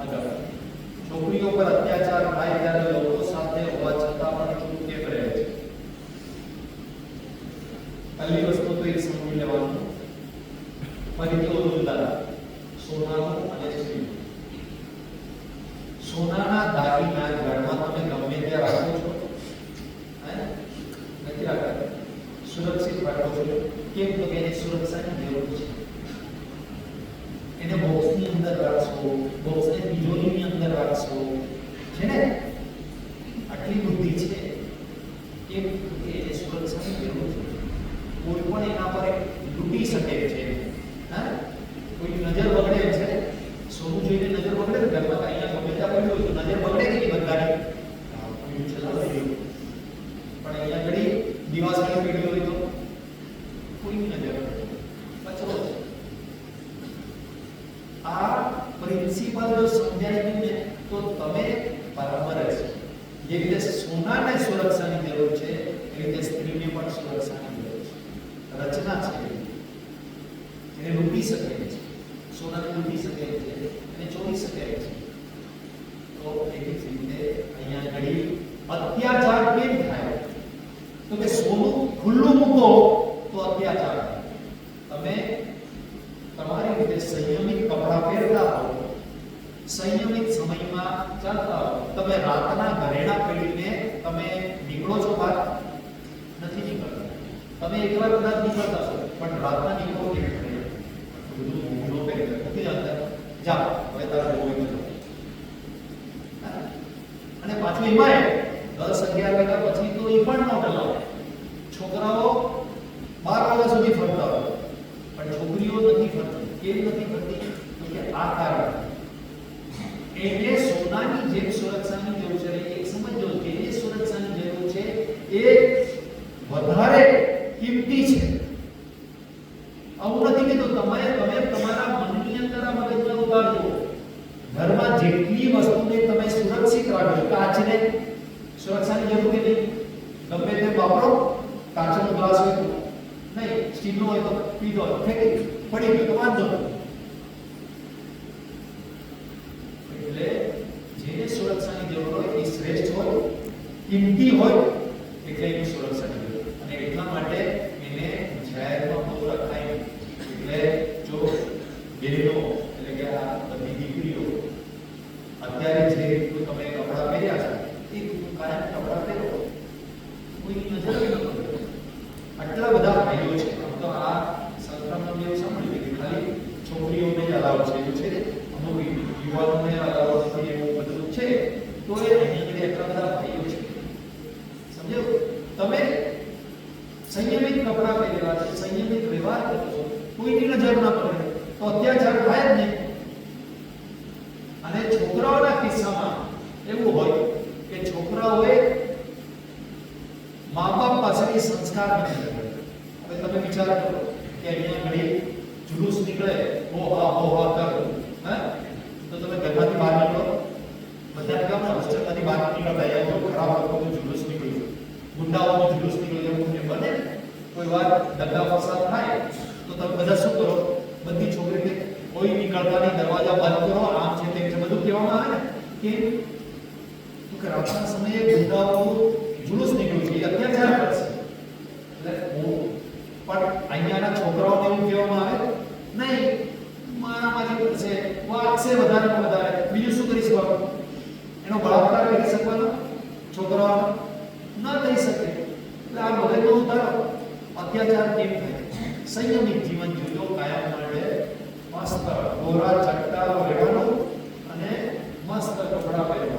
આગળ છોકરીઓ પર અત્યાચાર થાય ત્યારે લોકો સાથે હોવા છતાં પણ ચૂપ કેમ રહે છે પહેલી વસ્તુ તો એ સમજી લેવાનું ફરીથી ઓલું ઉદાહરણ સોનાનું અને સ્ત્રીનું સોનાના દાગીના ઘરમાં તમે ગમે ત્યાં રાખો છો હે નથી રાખતા સુરક્ષિત રાખો છો કેમ તો કે એને સુરક્ષાની જરૂર છે એને બોક્સની અંદર રાખશો બોક્સને તિજોરીની અંદર રાખશો છે ને આટલી બુદ્ધિ છે કેમ તો કે એને સુરક્ષાની જરૂર છે કોઈ પણ એના પર લૂંટી શકે છે આ પ્રિન્સિપલ જો સમજાય નહીં ને તો તમે બરાબર જ જે રીતે સોનાને સુરક્ષાની જરૂર છે, એ રીતે સ્ત્રીને પણ સુરક્ષાની જરૂર છે. રચના છે. એને લૂંટી શકે છે. સોનાને લૂંટી શકે છે. અને ચોરી શકે છે. તો એવી જ રીતે અહીંયા ઘડી અત્યાચાર કેમ થાય? તો કે સોનું ખુલ્લું મૂકો તો અત્યાચાર તમે તમારી રીતે સંયમિત કપડાં પહેરતા હો સંયમિત સમયમાં તમે રાતના ઘરેણા પહેરીને તમે નીકળો છો બહાર? નથી નીકળતા. તમે એકલા કદાચ નીકળતા છો, પણ રાતના નીકળો કે બધું નથી જાણતા? જાઓ, હવે તારે હા? અને પાછું એમાં દસ અગિયાર વાગ્યા પછી તો એ પણ ન ચલાવે છોકરાઓ બાર વાગ્યા સુધી ફરતા હોય પણ છોકરીઓ નથી ફરતી કેમ નથી ફરતી તો કે આ કારણ એટલે સોનાની જેમ સુરક્ષાની જરૂર છે અને એક સમજો કે જે સુરક્ષાની જરૂર છે એ વધારે કિંમતી છે. આવું નથી કે તમે તમે તમારા મનની અંદર આ મગજને ઉતારજો ઘરમાં જેટલી વસ્તુને તમે સુરક્ષિત રાખજો. કાચને સુરક્ષાની જરૂર કે નહીં? ગમે તે વાપરો. કાચનો ગ્લાસ હોય તો. નહીં, સ્ટીલનો હોય તો પીધો ફેંકી પડી ગયો તો વાંધો એટલે જેને સુરક્ષાની જરૂર હોય, એ શ્રેષ્ઠ હોય, કિંમતી હોય અત્યારે જે રીતનું તમે કપડાં પહેર્યા છે એ રીતનું કાયમ કપડાં પહેરો કોઈની નજર બી ન પડે આટલા બધા ભાઈઓ છે આમ તો આ સંસ્થામાં મેં એવું સાંભળ્યું કે ખાલી છોકરીઓને જ અલાવ છે એવું છે અમુક યુવાનોને અલાવ નથી એવું બધું છે તો એ અહીંયા આગળ એટલા બધા ભાઈઓ છે સમજો તમે સંયમિત કપડાં પહેરેલા છે સંયમિત વ્યવહાર કરો છો કોઈની નજર ના પડે તો અત્યાચાર થાય જ નહીં બાપ પાસેથી સંસ્કાર નથી લીધા. હવે તમે વિચાર કરો કે અહીંયા ઘડી જુલુસ નીકળે હો હા હો હા કરો હે તો તમે ઘરમાંથી બહાર નીકળો બધા કામ હોસ્ટેલમાંથી બહાર નીકળતા અહીંયા જો ખરાબ લોકોનું જુલુસ નીકળ્યું ગુંડાઓનું જુલુસ નીકળ્યું એવું ને બને ને. કોઈ વાર દંગા ફસાદ થાય તો તમે બધા શું કરો બધી છોકરીને કોઈ નીકળતા નહીં દરવાજા બંધ કરો આમ છે તેમ છે બધું કહેવામાં આવે ને કેમ તો કે રાતના સમયે ગુંડાઓનું જુલુસ નીકળ્યું છે એ અત્યાચાર કરશે એટલે હું પણ અહીંયાના છોકરાઓને એવું કહેવામાં આવે? નહીં, મારામાંથી કરશે વાગશે વધારે વધારે. બીજું શું કરી શકવાનું એનો બળાત્કાર કરી શકવાનો? છોકરાઓનો? ન થઈ શકે. એટલે આ મગજનો ઉતારો. અત્યાચાર કેમ થાય? સંયમિત જીવન જીવજો, કાયમ મળે મસ્ત ગોરા ચટ્ટા રહેવાનું અને મસ્ત કપડાં બસ